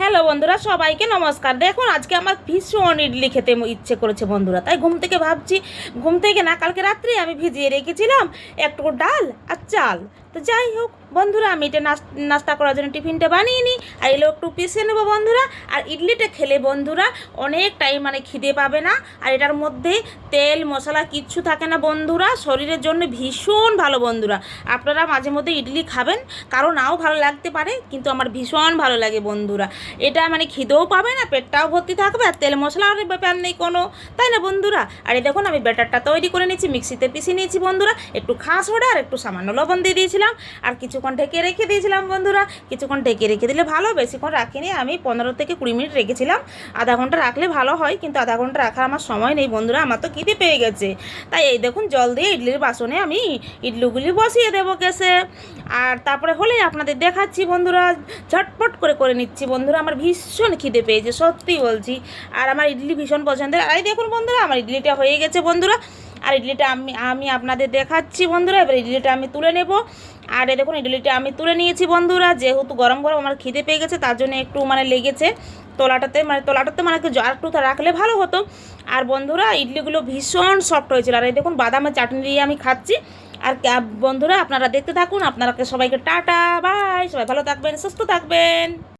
Hello বন্ধুরা, সবাইকে নমস্কার। দেখুন, আজকে আমার ভীষণ ইডলি খেতে ইচ্ছে করেছে বন্ধুরা, তাই ঘুম থেকে ভাবছি, ঘুম থেকে না, কালকে রাত্রে আমি ভিজিয়ে রেখেছিলাম একটু ডাল আর চাল। তো যাই হোক, বন্ধুরা, আমি এটা নাস্তা করার জন্য টিফিনটা বানিয়ে নিই। আর এগুলো একটু পিষে নেব, বন্ধুরা। আর ইডলিটা খেলে, বন্ধুরা, অনেক টাইম মানে খিদে পাবে না। আর এটার মধ্যে তেল, মশলা কিচ্ছু থাকে না, বন্ধুরা। শরীরের জন্য ভীষণ ভালো, বন্ধুরা। আপনারা মাঝে মধ্যে ইডলি খাবেন। কারও নাও ভালো লাগতে পারে, কিন্তু আমার ভীষণ ভালো লাগে, বন্ধুরা। এটা মানে খিদেও পাবে না, পেটটাও ভর্তি থাকবে, আর তেল মশলার ব্যাপার নেই কোনো। তাই না, বন্ধুরা? আর এই দেখুন, আমি ব্যাটারটা তৈরি করে নিয়েছি, মিক্সিতে পিষে নিয়েছি, বন্ধুরা। একটু খাস ওটা আর একটু সামান্য লবণ দিয়ে দিয়েছিলাম, আর কিছুক্ষণ ঢেকে রেখে দিয়েছিলাম বন্ধুরা। কিছুক্ষণ ঢেকে রেখে দিলে ভালো, বেশিক্ষণ রাখিনি। আমি পনেরো থেকে কুড়ি মিনিট রেখেছিলাম। আধা ঘণ্টা রাখলে ভালো হয়, কিন্তু আধা ঘণ্টা রাখার আমার সময় নেই বন্ধুরা, আমার তো খিদে পেয়ে গেছে। তাই এই দেখুন, জল দিয়ে ইডলির বাসনে আমি ইডলিগুলি বসিয়ে দেবো গ্যাসে। আর তারপরে হলে আপনাদের দেখাচ্ছি বন্ধুরা, ঝটপট করে করে নিচ্ছি বন্ধুরা। আমার ভীষণ খিদে পেয়েছে, সত্যি বলছি। আর আমার ইডলি ভীষণ পছন্দের। আর এই দেখুন বন্ধুরা, আমার ইডলিটা হয়ে গেছে বন্ধুরা। আর ইডলিটা আমি আমি আপনাদের দেখাচ্ছি বন্ধুরা, এবার ইডলিটা আমি তুলে নেব। আর এই দেখুন, ইডলিটা আমি তুলে নিয়েছি বন্ধুরা, যেহেতু গরম গরম আমার খিদে পেয়ে গেছে, তার জন্য একটু মানে লেগেছে তোলাটাতে মানে তোলাটাতে মানে আর একটু রাখলে ভালো হতো। আর বন্ধুরা, ইডলিগুলো ভীষণ সফট হয়েছিল। আর এই দেখুন, বাদামের চাটনি দিয়ে আমি খাচ্ছি। আর বন্ধুরা, আপনারা দেখতে থাকুন, আপনারা সবাইকে টাটা, বাই, সবাই ভালো থাকবেন, সুস্থ থাকবেন।